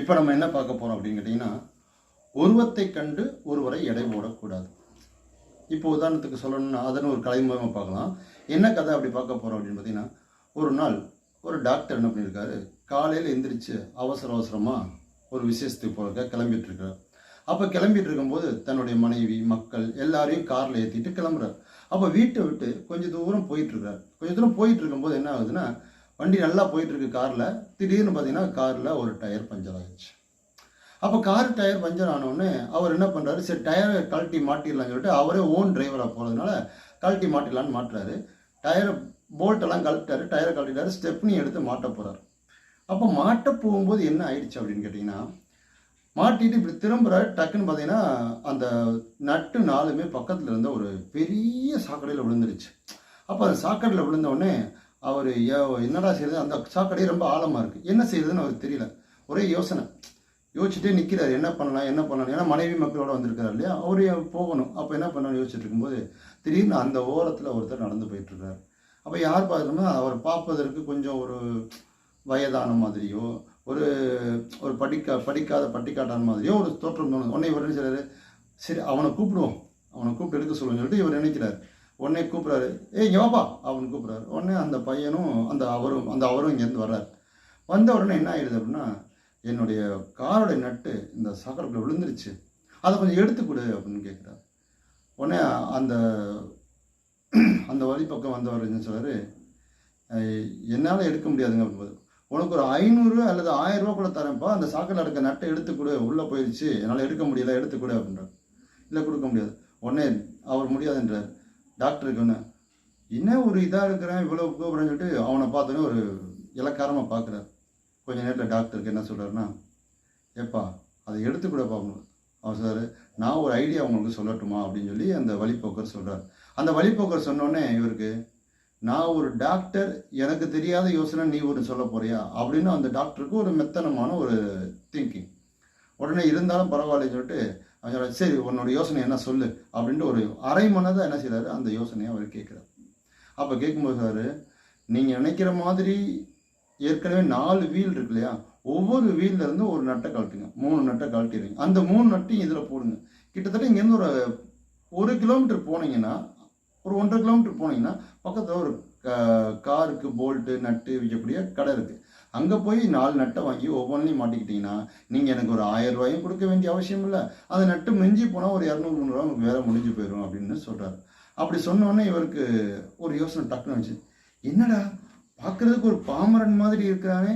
இப்போ நம்ம என்ன பார்க்க போகிறோம் அப்படின்னு கேட்டிங்கன்னா உருவத்தை கண்டு ஒருவரை எடை போடக்கூடாது. இப்போ உதாரணத்துக்கு சொல்லணும்னா அதன்னு ஒரு கலை மூலமாக பார்க்கலாம். என்ன கதை அப்படி பார்க்க போகிறோம் அப்படின்னு பார்த்தீங்கன்னா ஒரு நாள் ஒரு டாக்டர் என்ன பண்ணியிருக்காரு? காலையில் எந்திரிச்சு அவசர அவசரமாக ஒரு விசேஷத்துக்கு போகிறக்க கிளம்பிட்டுருக்கார் அப்போ கிளம்பிட்டு இருக்கும்போது தன்னுடைய மனைவி மக்கள் எல்லாரையும் காரில் ஏற்றிட்டு கிளம்புறாரு. அப்போ வீட்டை விட்டு கொஞ்சம் தூரம் போயிட்டுருக்கார் கொஞ்சம் தூரம் போயிட்டு இருக்கும்போது என்ன ஆகுதுன்னா வண்டி நல்லா போயிட்டு இருக்கு காரில். திடீர்னு பார்த்தீங்கன்னா காரில் ஒரு டயர் பஞ்சர் ஆகிடுச்சு அப்போ கார் டயர் பஞ்சர் ஆனோடனே அவர் என்ன பண்ணுறாரு சரி டயரை கழட்டி மாட்டிடலாம்னு சொல்லிட்டு அவரே ஓன் டிரைவராக போகிறதுனால கழட்டி மாட்டிடலான்னு மாட்டுறாரு. டயரை போல்ட்டெல்லாம் கழட்டாரு டயரை கழட்டிட்டாரு ஸ்டெப்னி எடுத்து மாட்ட போகிறார் அப்போ மாட்ட போகும்போது என்ன ஆயிடுச்சு அப்படின்னு கேட்டிங்கன்னா மாட்டிட்டு இப்படி திரும்புகிறாரு டக்குன்னு பார்த்தீங்கன்னா அந்த நட்டு நாலுமே பக்கத்தில் இருந்த ஒரு பெரிய சாக்கடையில் விழுந்துருச்சு. அப்போ அந்த சாக்கடையில் விழுந்தோடனே அவர் என்னடா செய்யறது அந்த சாக்கடை ரொம்ப ஆழமாக இருக்குது என்ன செய்யறதுன்னு அவருக்கு தெரியல. ஒரே யோசனை. யோசிச்சுட்டே நிற்கிறார் என்ன பண்ணலாம் என்ன பண்ணலாம்? ஏன்னா மனைவி மக்களோட வந்திருக்காரு இல்லையா? அவரு போகணும். அப்போ என்ன பண்ணலாம்னு யோசிச்சுட்டு இருக்கும்போது திடீர்னு அந்த ஓரத்தில் ஒருத்தர் நடந்து போயிட்டுருக்கார். அப்போ யார் பார்க்கணும்னா அவர் பார்ப்பதற்கு கொஞ்சம் ஒரு வயதான மாதிரியோ ஒரு ஒரு படிக்க படிக்காத பட்டிக்காட்டான மாதிரியோ ஒரு தோற்றம் தோணுது. உடனே இவர் என்ன சரி அவனை கூப்பிடுவோம். அவனை கூப்பிட்டு எடுக்க சொல்லுன்னு சொல்லிட்டு இவர் நினைக்கிறார். உடனே கூப்பிட்றாரு. ஏய் இங்கே வாப்பா. கூப்பிட்றாரு. உடனே அந்த பையனும் அந்த அவரும் அந்த அவரும் இங்கேருந்து வர்றாரு. வந்த உடனே என்ன ஆயிடுது அப்படின்னா என்னுடைய காரோட நட்டு இந்த சாக்கடைக்குள்ள விழுந்துருச்சு. அதை கொஞ்சம் எடுத்து கொடு அப்படின்னு கேட்குறாரு உடனே அந்த அந்த வழி பக்கம் வந்தவர் என்ன சொல்றாரு என்னால் எடுக்க முடியாதுங்க. அப்படின்போது உனக்கு ஒரு ஐநூறு அல்லது ஆயிரம் ரூபா கூட தரேன்ப்பா. அந்த சாக்கடையில் இருக்க நட்டை எடுத்து கொடு. உள்ளே போயிடுச்சு என்னால் எடுக்க முடியல. எடுத்து கொடு அப்படின்றார். இல்லை கொடுக்க முடியாது. உடனே அவர் முடியாதுன்றார். டாக்டருக்குன்னு என்ன ஒரு இதாக இருக்கிறேன் இவ்வளோ கோபுரம் சொல்லிட்டு அவனை பார்த்தோன்னே ஒரு இலக்காரமாக பார்க்குறாரு. கொஞ்ச நேரத்தில் டாக்டருக்கு என்ன சொல்கிறாருன்னா ஏப்பா அதை எடுத்து கூடப்பா அவர் சார் நான் ஒரு ஐடியா உங்களுக்கு சொல்லட்டுமா அப்படின்னு சொல்லி அந்த வழிப்போக்கர் சொல்கிறார் அந்த வழிப்போக்கர் சொன்னோடனே இவருக்கு நான் ஒரு டாக்டர் எனக்கு தெரியாத யோசனை நீ ஒரு சொல்ல போறியா அப்படின்னு அந்த டாக்டருக்கு ஒரு மெத்தனமான ஒரு திங்கிங் உடனே இருந்தாலும் பரவாயில்லன்னு சொல்லிட்டு அவன் சொல்கிறார் சரி உன்னோட யோசனை என்ன சொல்லு அப்படின்ட்டு ஒரு அரை மனதாக என்ன செய்கிறாரு அந்த யோசனையை அவர் கேட்குறாரு. அப்போ கேட்கும்போது சார் நீங்கள் நினைக்கிற மாதிரி ஏற்கனவே நாலு வீல் இருக்கு இல்லையா? ஒவ்வொரு வீல்லேருந்து ஒரு நட்டை கழட்டுங்க. மூணு நட்டை கழட்டிடுங்க. அந்த மூணு நட்டையும் இதில் போடுங்க. கிட்டத்தட்ட இங்கேருந்து ஒரு ஒரு கிலோமீட்டர் போனீங்கன்னா ஒரு ஒன்றரை கிலோமீட்டர் போனீங்கன்னா பக்கத்தில் ஒரு காருக்கு போல்ட்டு நட்டு விற்கக்கூடிய கடை இருக்குது அங்கே போய் நாலு நட்டை வாங்கி ஒவ்வொன்றையும் மாட்டிக்கிட்டீங்கன்னா நீங்கள் எனக்கு ஒரு ஆயிரம் ரூபாயும் கொடுக்க வேண்டிய அவசியம் இல்லை. அதை நட்டு மிஞ்சி போனால் ஒரு இரநூறு முந்நூறுவா உங்களுக்கு வேலை முடிஞ்சு போயிடும் அப்படின்னு சொல்கிறார் அப்படி சொன்னோன்னே இவருக்கு ஒரு யோசனை டக்குன்னு வச்சு என்னடா பார்க்குறதுக்கு ஒரு பாமரன் மாதிரி இருக்கிறானே.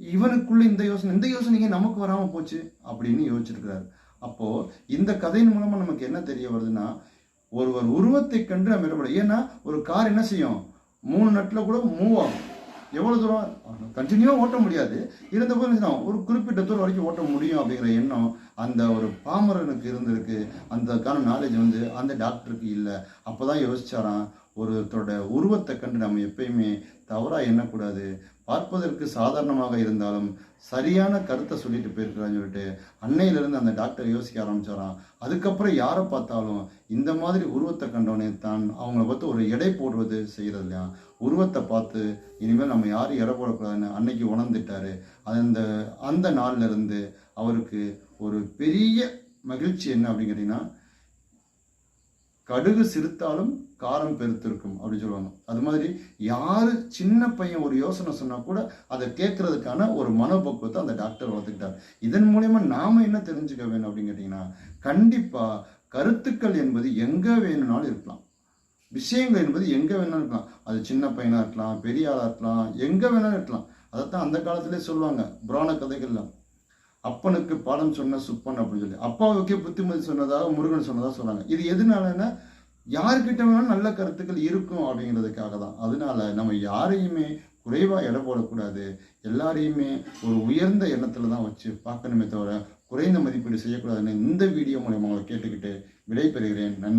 இவனுக்குள்ள இந்த யோசனை இந்த யோசனைக்கு நமக்கு வராமல் போச்சு அப்படின்னு யோசிச்சிருக்கிறார். அப்போது இந்த கதையின் மூலமாக நமக்கு என்ன தெரிய வருதுன்னா ஒருவர் உருவத்தை கண்டு நம்ம இடப்படும் ஏன்னா ஒரு கார் என்ன செய்யும்? மூணு நட்டில் கூட மூவ் ஆகும். எவ்வளவு தூரம்? கண்டினியூவாக ஓட்ட முடியாது. இருந்த போது ஒரு குறிப்பிட்ட தூரம் வரைக்கும் ஓட்ட முடியும் அப்படிங்கிற எண்ணம் அந்த ஒரு பாமரனுக்கு இருந்திருக்கு. அந்தக்கான நாலேஜ் வந்து அந்த டாக்டருக்கு இல்லை. அப்பதான் யோசிச்சாராம் ஒருத்தரோட உருவத்தை கண்டு நம்ம எப்பயுமே தவறாக எண்ணக்கூடாது. பார்ப்பதற்கு சாதாரணமாக இருந்தாலும் சரியான கருத்தை சொல்லிட்டு போயிருக்கிறான்னு சொல்லிட்டு அன்னையிலிருந்து அந்த டாக்டர் யோசிக்க ஆரம்பிச்சாராம். அதுக்கப்புறம் யாரை பார்த்தாலும் இந்த மாதிரி உருவத்தை கண்டவனே தான் அவங்கள பார்த்து ஒரு எடை போடுவது செய்கிறது இல்லையா உருவத்தை பார்த்து இனிமேல் நம்ம யாரும் எடை போடக்கூடாதுன்னு அன்னைக்கு உணர்ந்துட்டாரு. அந்த அந்த நாள்ல இருந்து அவருக்கு ஒரு பெரிய மகிழ்ச்சி என்ன அப்படின்னு கேட்டிங்கன்னா கடுகு சிரித்தாலும் காரம் பெருத்திருக்கும் அப்படின்னு சொல்லுவாங்க. அது மாதிரி யாரு சின்ன பையன் ஒரு யோசனை சொன்னா கூட அதை கேட்கறதுக்கான ஒரு மனோபக்குவத்தை அந்த டாக்டர் வளர்த்துக்கிட்டார். இதன் மூலயமா நாம என்ன தெரிஞ்சுக்க வேணும் அப்படின்னு கேட்டிங்கன்னா கண்டிப்பா கருத்துக்கள் என்பது எங்க வேணும்னாலும் இருக்கலாம். விஷயங்கள் என்பது எங்க வேணாலும் இருக்கலாம். அது சின்ன பையனா இருக்கலாம் பெரிய ஆளா இருக்கலாம் எங்க வேணாலும் இருக்கலாம். அதைத்தான் அந்த காலத்திலே சொல்லுவாங்க. புராண கதைகள்லாம் அப்பனுக்கு பாடம் சொன்ன சுப்பன் அப்படின்னு சொல்லி. அப்பாவுக்கே புத்திமதி சொன்னதாக முருகன் சொன்னதாக சொன்னாங்க. இது எதனாலன்னா யாருக்கிட்ட வேணாலும் நல்ல கருத்துக்கள் இருக்கும் அப்படிங்கிறதுக்காக தான். அதனால நம்ம யாரையுமே குறைவாக எடை போடக்கூடாது. எல்லாரையுமே ஒரு உயர்ந்த எண்ணத்தில் தான் வச்சு பார்க்கணுமே தவிர குறைந்த மதிப்பீடு செய்யக்கூடாதுன்னு இந்த வீடியோ மூலயமா கேட்டுக்கிட்டு விடைபெறுகிறேன். நன்றி.